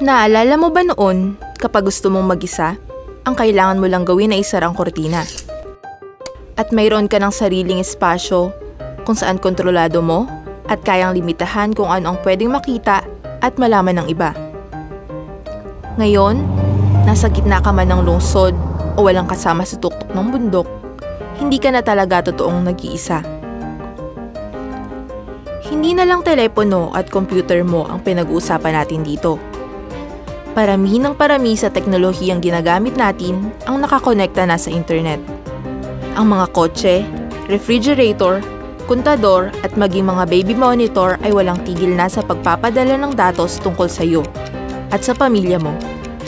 Naalala mo ba noon, kapag gusto mong mag-isa, ang kailangan mo lang gawin ay isara ang kortina? At mayroon ka ng sariling espasyo kung saan kontrolado mo at kayang limitahan kung ano ang pwedeng makita at malaman ng iba. Ngayon, nasa gitna ka man ng lungsod o walang kasama sa tuktok ng bundok, hindi ka na talaga totoong nag-iisa. Hindi na lang telepono at computer mo ang pinag-uusapan natin dito. Parami ng parami sa teknolohiyang ginagamit natin ang nakakonekta na sa internet. Ang mga kotse, refrigerator, kontador at maging mga baby monitor ay walang tigil na sa pagpapadala ng datos tungkol sa iyo at sa pamilya mo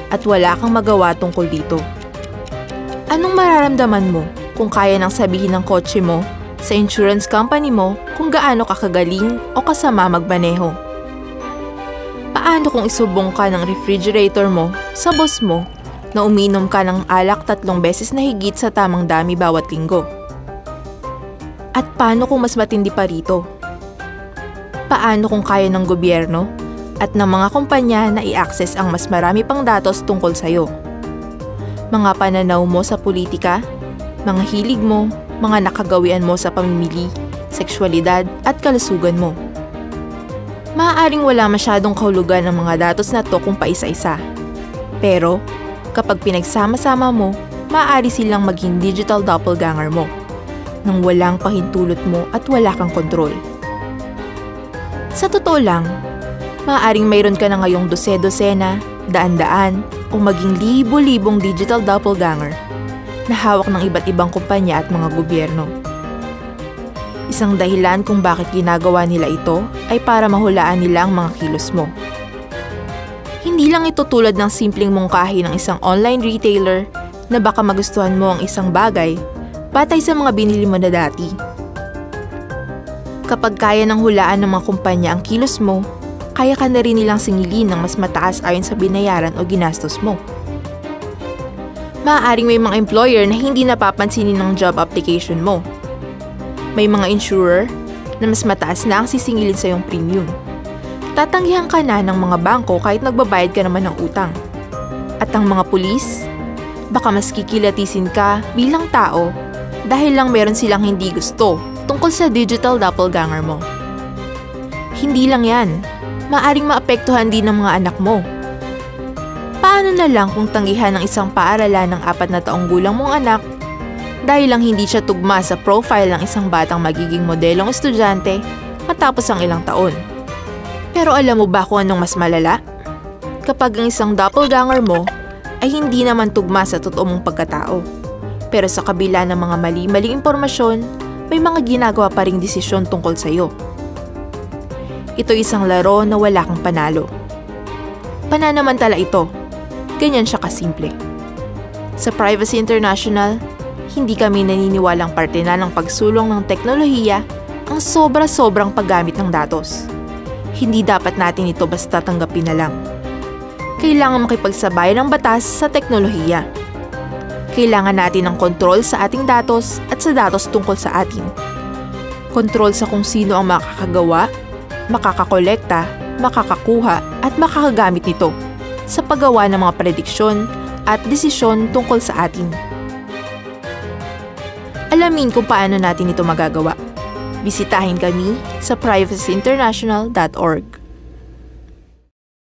at wala kang magawa tungkol dito. Anong mararamdaman mo kung kaya nang sabihin ng kotse mo sa insurance company mo kung gaano ka kagaling o kasama magmaneho? Paano kung isubong ka ng refrigerator mo sa boss mo na uminom ka ng alak tatlong beses na higit sa tamang dami bawat linggo? At paano kung mas matindi pa rito? Paano kung kaya ng gobyerno at ng mga kumpanya na i-access ang mas marami pang datos tungkol sa'yo? Mga pananaw mo sa politika, mga hilig mo, mga nakagawian mo sa pamimili, sexualidad at kalusugan mo. Maaaring wala masyadong kahulugan ng mga datos na to kung paisa-isa. Pero, kapag pinagsama-sama mo, maaari silang maging digital doppelganger mo nang walang pahintulot mo at wala kang kontrol. Sa totoo lang, maaaring mayroon ka na ngayong dose-dosena, daan-daan, o maging libo-libong digital doppelganger na hawak ng iba't ibang kumpanya at mga gobyerno. Isang dahilan kung bakit ginagawa nila ito ay para mahulaan nila ang mga kilos mo. Hindi lang ito tulad ng simpleng mungkahi ng isang online retailer na baka magustuhan mo ang isang bagay batay sa mga binili mo na dati. Kapag kaya ng hulaan ng mga kumpanya ang kilos mo, kaya ka na rin nilang singilin ng mas mataas ayon sa binayaran o ginastos mo. Maaaring may mga employer na hindi napapansinin ng job application mo. May mga insurer na mas mataas na ang sisingilin sa iyong premium. Tatanggihan ka na ng mga bangko kahit nagbabayad ka naman ng utang. At ang mga pulis, baka mas kikilatisin ka bilang tao dahil lang meron silang hindi gusto tungkol sa digital doppelganger mo. Hindi lang yan, maaring maapektuhan din ng mga anak mo. Paano na lang kung tanggihan ng isang paaralan ng apat na taong gulang mong anak dahil lang hindi siya tugma sa profile ng isang batang magiging modelong estudyante matapos ang ilang taon. Pero alam mo ba kung anong mas malala? Kapag ang isang doppelganger mo ay hindi naman tugma sa totoo mong pagkatao. Pero sa kabila ng mga mali-maling impormasyon, may mga ginagawa pa ring desisyon tungkol sa iyo. Ito isang laro na wala kang panalo. Pananamantala ito. Ganyan siya kasimple. Sa Privacy International, hindi kami naniniwalang parte na ng pagsulong ng teknolohiya ang sobra-sobrang paggamit ng datos. Hindi dapat natin ito basta tanggapin na lang. Kailangan makipagsabay ng batas sa teknolohiya. Kailangan natin ng kontrol sa ating datos at sa datos tungkol sa atin. Kontrol sa kung sino ang makakagawa, makakakolekta, makakakuha at makakagamit nito sa paggawa ng mga prediksyon at desisyon tungkol sa atin. Alamin kung paano natin ito magagawa. Bisitahin kami sa privacyinternational.org.